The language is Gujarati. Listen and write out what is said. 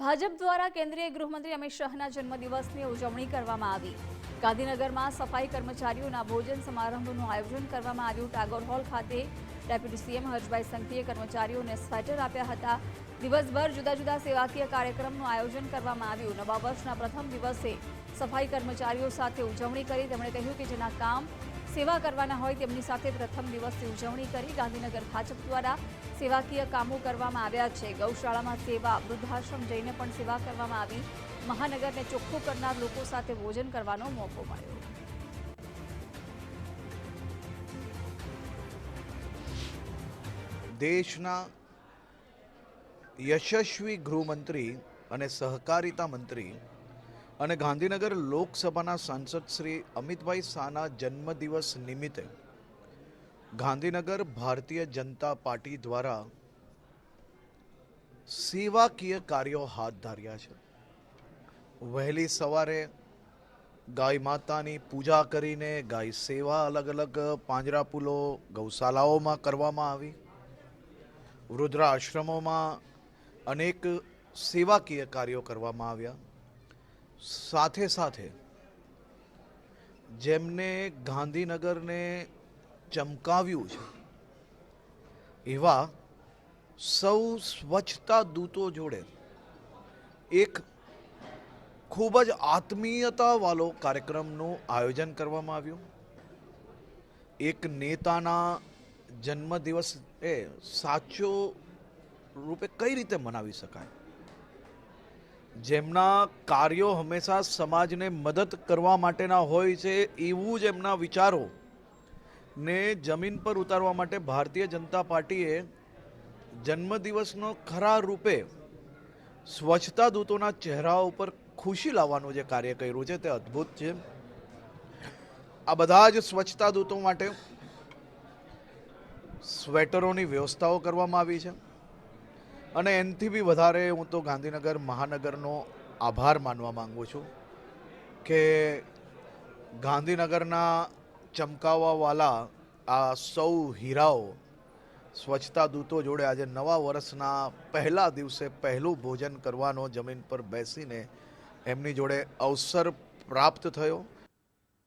ભાજપ દ્વારા કેન્દ્રીય ગૃહમંત્રી અમિત શાહના જન્મદિવસની ઉજવણી કરવામાં આવી. ગાંધીનગરમાં સફાઈ કર્મચારીઓના ભોજન સમારંભનું આયોજન કરવામાં આવ્યું. ટાગોર હોલ ખાતે ડેપ્યુટી સીએમ હર્ષભાઈ સંઘવીએ કર્મચારીઓને સ્વેટર આપ્યા હતા. દિવસભર જુદા જુદા સેવાકીય કાર્યક્રમનું આયોજન કરવામાં આવ્યું. નવા વર્ષના પ્રથમ દિવસે સફાઈ કર્મચારીઓ સાથે ઉજવણી કરી તેમણે કહ્યું કે જેના કામ સેવા કરવાના હોય તેમની સાથે પ્રથમ દિવસની ઉજવણી કરી ગાંધીનગર ભાજપ દ્વારા સેવાકીય કામો કરવામાં આવ્યા છે. ગૌશાળામાં સેવા, વૃદ્ધાશ્રમ જઈને પણ સેવા કરવામાં આવી. મહાનગરને ચોખ્ખું કરનાર લોકો સાથે ભોજન કરવાનો મોકો મળ્યો. દેશના યશસ્વી ગૃહમંત્રી અને સહકારિતા મંત્રી અને ગાંધીનગર લોકસભાના સાંસદ શ્રી અમિતભાઈ શાહના જન્મદિવસ નિમિત્તે ગાંધીનગર ભારતીય જનતા પાર્ટી દ્વારા સેવાકીય કાર્યો હાથ ધર્યા છે. વહેલી સવારે ગાય માતાની પૂજા કરીને ગાય સેવા અલગ અલગ પાંજરાપુલો ગૌશાલાઓમાં કરવામાં આવી. વૃદ્ધાશ્રમોમાં અનેક સેવાકીય કાર્યો કરવામાં આવ્યા. સાથે સાથે જેમને ગાંધીનગરને ચમકાવ્યું છે, એવા સૌ સ્વચ્છતા દૂતો જોડે એક ખૂબ જ આત્મીયતાવાળો કાર્યક્રમનું આયોજન કરવામાં આવ્યું. એક નેતાના જન્મદિવસ એ સાચો રૂપે કઈ રીતે મનાવી શકાય? જેમના કાર્યો હંમેશા સમાજને મદદ કરવા માટેના હોય છે, એવું જ એમના વિચારો ને જમીન પર ઉતારવા માટે ભારતીય જનતા પાર્ટીએ જન્મદિવસનો ખરા રૂપે સ્વચ્છતા દૂતોના ચહેરા ઉપર ખુશી લાવવાનું જે કાર્ય કર્યું છે, તે અદ્ભુત છે. આ બધા જ સ્વચ્છતા દૂતો માટે સ્વેટરોની વ્યવસ્થાઓ કરવામાં આવી છે. અને એનાથી બી વધારે હું તો ગાંધીનગર મહાનગરનો આભાર માનવા માંગુ છું કે ગાંધીનગરના ચમકાવાવાલા આ સૌ હીરાઓ સ્વચ્છતા દૂતો જોડે આજે નવા વર્ષના પહેલા દિવસે પહેલું ભોજન કરવાનો જમીન પર બેસીને એમની જોડે અવસર પ્રાપ્ત થયો.